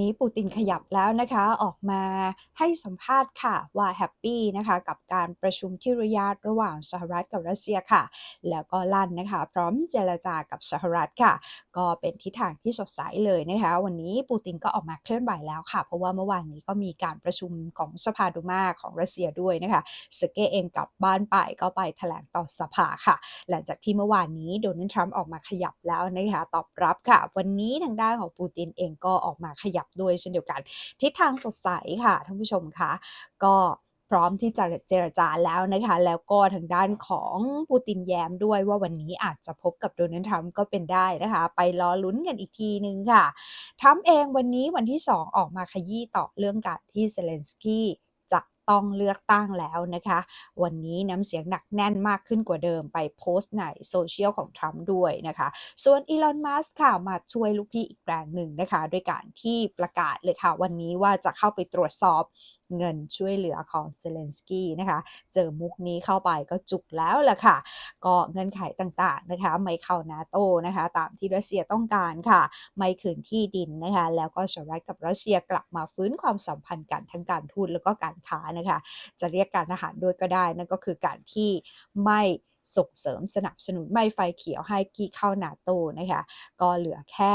นี้ปูตินขยับแล้วนะคะออกมาให้สัมภาษณ์ค่ะว่าแฮปปี้นะคะกับการประชุมที่ริยาดระหว่างสหรัฐกับรัสเซียค่ะ แล้วก็ลั่นนะคะพร้อมเจรจากับสหรัฐค่ะ ก็เป็นทิศทางที่สดใสเลยนะคะวันนี้ปูตินก็ออกมาเคลื่อนไหวแล้วค่ะ เพราะว่าเมื่อวานนี้ก็มีการประชุมของสภาดูมาของรัสเซียด้วยนะคะสเกเองกลับบ้านไปก็ไปแถลงต่อสภาค่ะ หลังจากที่เมื่อวานนี้โดนัลด์ทรัมป์ออกมาขยับแล้วนะคะตอบรับค่ะ วันนี้ทางด้านของปูตินเองก็ออกมาขยับด้วยเช่นเดียวกัน ทิศทางสดใสค่ะท่านผู้ชมคะก็พร้อมที่จะเจรจาแล้วนะคะ แล้วก็ทางด้านของปูตินแย้มด้วยว่าวันนี้อาจจะพบกับโดนัลด์ทรัมป์ก็เป็นได้นะคะ ไปรอลุ้นกันอีกทีนึงค่ะทรัมป์เองวันนี้วันที่ 2 ออกมาขยี้ต่อเรื่องการที่เซเลนสกี้ ต้องเลือกตั้งแล้วนะคะ วันนี้น้ำเสียงหนักแน่นมากขึ้นกว่าเดิมไปโพสต์ในโซเชียลของทรัมป์ด้วยนะคะ ส่วนอีลอน มัสก์ค่ะมาช่วยลูกพี่อีกแรงหนึ่งนะคะ ด้วยการที่ประกาศเลยค่ะวันนี้ว่าจะเข้าไปตรวจสอบ เงินช่วยเหลือของเซเลนสกี้นะคะ เจอมุกนี้เข้าไปก็จุกแล้วล่ะค่ะ ก็เงื่อนไขต่างๆนะคะ ไม่เข้านาโตนะคะ ตามที่รัสเซียต้องการค่ะ ไม่คืนที่ดินนะคะ แล้วก็สหรัฐกับรัสเซียกลับมาฟื้นความสัมพันธ์กันทั้งการทูตแล้วก็การค้านะคะ จะเรียกการทหารด้วยก็ได้นั่นก็คือการที่ไม่ ส่งเสริมสนับสนุนไม่ไฟเขียวให้กี้เข้านาโตนะคะก็เหลือแค่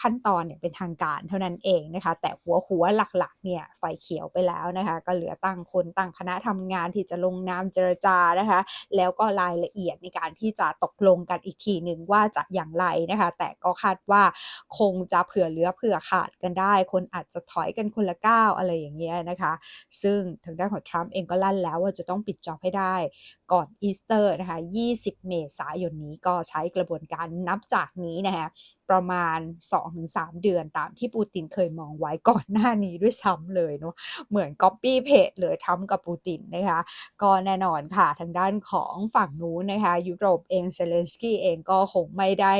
ขั้นตอนเนี่ยเป็นทางการเท่านั้นเองนะคะแต่หัวหัวหลักๆเนี่ยไฟเขียวไปแล้วนะคะก็เหลือตั้งคนตั้งคณะทำงานที่จะลงนามเจรจานะคะแล้วก็รายละเอียดในการที่จะตกลงกันอีกทีหนึ่งว่าจะอย่างไรนะคะแต่ก็คาดว่าคงจะเผื่อเหลือเผื่อขาดกันได้ คนอาจจะถอยกันคนละก้าวอะไรอย่างเงี้ยนะคะ ซึ่งทางด้านของทรัมป์เองก็ลั่นแล้วว่าจะต้องปิดจอบให้ได้ก่อนอีสเตอร์นะคะ 20 เมษายนนี้ก็ใช้กระบวนการนับจากนี้นะคะ ประมาณ 2-3 เดือนตามที่ปูตินเคยมองไว้ก่อนหน้านี้ด้วยซ้ำเลยเนาะเหมือนก๊อปปี้เพจเลยทำกับปูตินนะคะก็แน่นอนค่ะทางด้านของฝั่งนู้นนะคะยุโรปเองเซเลนสกี้เองก็คงไม่ได้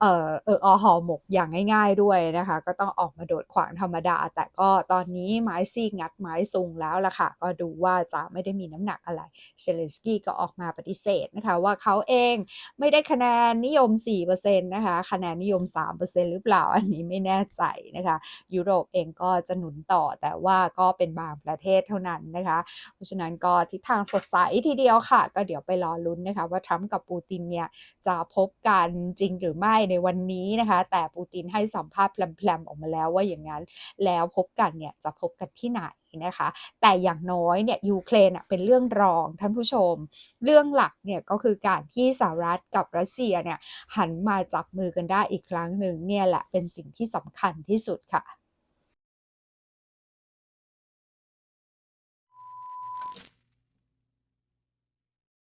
เอ่อเอออหอหมกอย่างง่าย ๆด้วยนะคะก็ต้องออกมาโดดขวางธรรมดา แต่ก็ตอนนี้ไม้ซีงัดไม้ซุงแล้วล่ะค่ะ ก็ดูว่าจะไม่ได้มีน้ำหนักอะไรเซเลนสกี้ก็ออกมาปฏิเสธนะคะว่าเขาเองไม่ได้คะแนนนิยม4%นะคะคะแนนนิยม 3%หรือเปล่าอันนี้ไม่แน่ใจนะคะ ยุโรปเองก็จะหนุนต่อแต่ว่าก็เป็นบางประเทศเท่านั้นนะคะ เพราะฉะนั้นก็ทิศทางสดใสทีเดียวค่ะ ก็เดี๋ยวไปรอลุ้นนะคะ ว่าทรัมป์กับปูตินเนี่ยจะพบกันจริงหรือไม่ในวันนี้นะคะ แต่ปูตินให้สัมภาษณ์แพลมๆออกมาแล้วว่าอย่างนั้น แล้วพบกันเนี่ยจะพบกันที่ไหน นะคะ แต่อย่างน้อยเนี่ยยูเครนเป็นเรื่องรองท่านผู้ชม เรื่องหลักเนี่ยก็คือการที่สหรัฐกับรัสเซียเนี่ยหันมาจับมือกันได้อีกครั้งหนึ่งเนี่ยแหละเป็นสิ่งที่สำคัญที่สุดค่ะ